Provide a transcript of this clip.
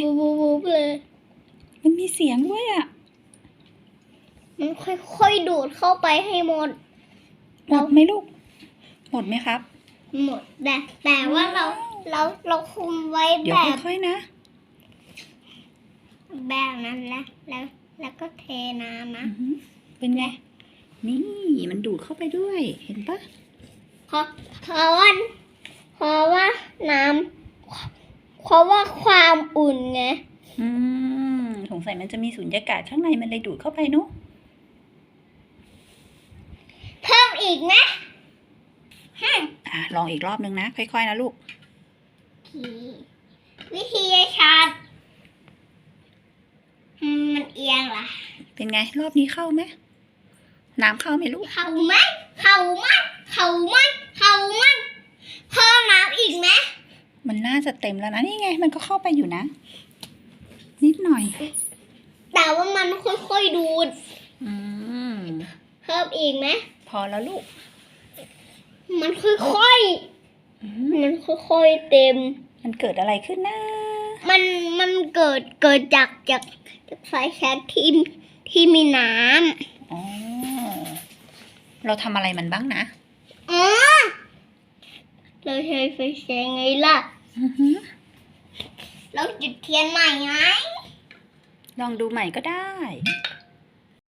วูบวูบวูบเลย มันมีเสียงด้วยอะ มันค่อยๆดูดเข้าไปให้หมด หมดไหมลูก หมดไหมครับ หมดแต่แต่ว่าเราเราเราคุมไว้เดี๋ยแบวบค่อยๆนะ แบบนั้นแล้วแล้วแล้วก็เทน้ำนะอือหือเป็นไง นี่มันดูดเข้าไปด้วย เห็นปะเพราะเพราะว่าเพราะว่าน้ำ เพราะว่าความอุ่นไงอืมสงสัยมันจะมีสุญญากาศข้างในมันเลยดูดเข้าไปเนุ๊เพิ่มอีกนะฮึอะลองอีกรอบนึงนะ ค่อยๆนะลูก วิธีชาร์จอืมมันเอียงล่ะเป็นไง รอบนี้เข้าไหมน้ำเข้าไหมลูก เข้าไหมเข้าไหมเข้าไหมเข้าไหมเพิ่มน้ำอีกไหม มันน่าจะเต็มแล้วนะนี่ไง มันก็เข้าไปอยู่นะ นิดหน่อย แต่ว่ามันค่อยๆดูด อืมเพิ่มอีกไหมพอแล้วลูก มันค่อยอืมๆมันค่อยๆเต็ม มันเกิดอะไรขึ้นนะ มันมันเกิดเกิดจากจากจากไฟแช็กที่ที่มีน้อ๋อ เราทำอะไรมันบ้างนะำอ๋อเราใช้ไฟแช็กไงล่ะอือหือ เราจุดเทียนใหม่ไงลองดูใหม่ก็ได้เ